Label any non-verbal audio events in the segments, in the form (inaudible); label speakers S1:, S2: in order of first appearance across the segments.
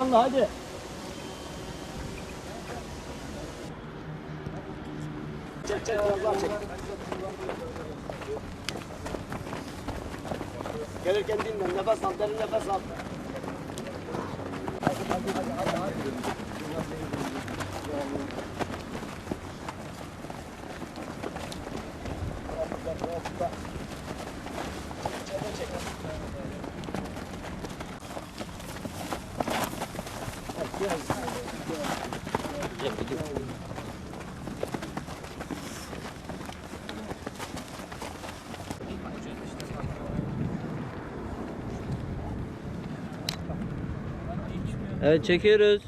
S1: Allah hadi. Çek çek daha çek. Gelirken dinle nefes al derin nefes al.
S2: Evet çekiyoruz.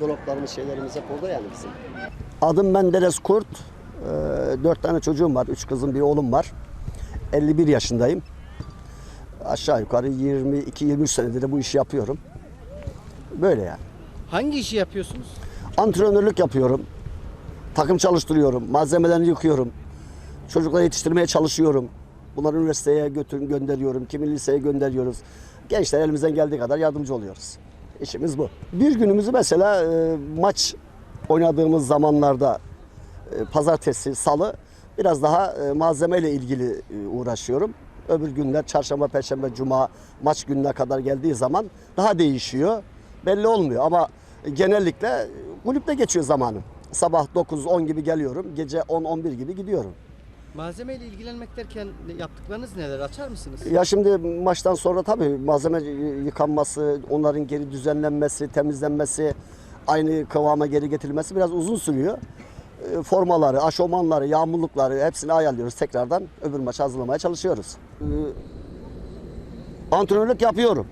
S1: Dolaplarımız şeylerimiz hep orada yani bizim. Adım Menderes Kurt. Ee, dört tane çocuğum var. Üç kızım bir oğlum var. 51 yaşındayım. Aşağı yukarı 22-23 senedir de bu işi yapıyorum. Böyle yani.
S3: Hangi işi yapıyorsunuz?
S1: Antrenörlük yapıyorum. Takım çalıştırıyorum. Malzemelerini yıkıyorum. Çocukları yetiştirmeye çalışıyorum. Bunları üniversiteye götür gönderiyorum. Kimi liseye gönderiyoruz. Gençler elimizden geldiği kadar yardımcı oluyoruz. İşimiz bu. Bir günümüzü mesela e, maç oynadığımız zamanlarda e, pazartesi, salı biraz daha e, malzemeyle ilgili uğraşıyorum. Öbür günler çarşamba, perşembe, cuma maç gününe kadar geldiği zaman daha değişiyor. Belli olmuyor ama genellikle kulüpte geçiyor zamanım. Sabah 9-10 gibi geliyorum, gece 10-11 gibi gidiyorum.
S3: Malzemeyle ilgilenmek derken yaptıklarınız neler? Açar mısınız?
S1: Ya şimdi maçtan sonra tabii malzeme yıkanması, onların geri düzenlenmesi, temizlenmesi, aynı kıvama geri getirilmesi biraz uzun sürüyor. E, Formaları, aşomanları, yağmurlukları hepsini ayarlıyoruz. Tekrardan öbür maça hazırlamaya çalışıyoruz. E, Antrenörlük yapıyorum.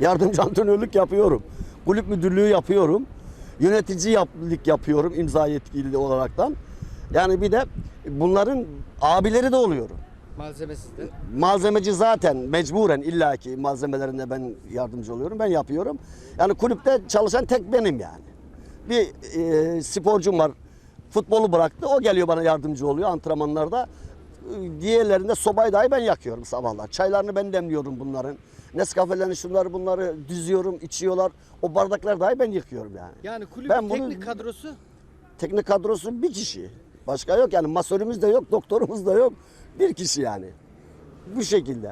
S1: Yardımcı (laughs) antrenörlük yapıyorum. Kulüp müdürlüğü yapıyorum. Yöneticilik yapıyorum imza yetkili olaraktan. Yani bir de bunların abileri de oluyorum.
S3: Malzemesiz de.
S1: Malzemeci zaten mecburen illaki malzemelerinde ben yardımcı oluyorum. Ben yapıyorum. Yani kulüpte çalışan tek benim yani. Bir e, sporcum var. Futbolu bıraktı. O geliyor bana yardımcı oluyor antrenmanlarda. Diğerlerinde sobayı dahi ben yakıyorum sabahlar. Çaylarını ben demliyorum bunların. Nescafelerini şunları bunları düzüyorum, içiyorlar. O bardakları dahi ben yıkıyorum yani.
S3: Yani kulübün
S1: Ben bunu-
S3: teknik kadrosu
S1: Teknik kadrosu bir kişi. Başka yok yani masörümüz de yok, doktorumuz da yok. Bir kişi yani. Bu şekilde.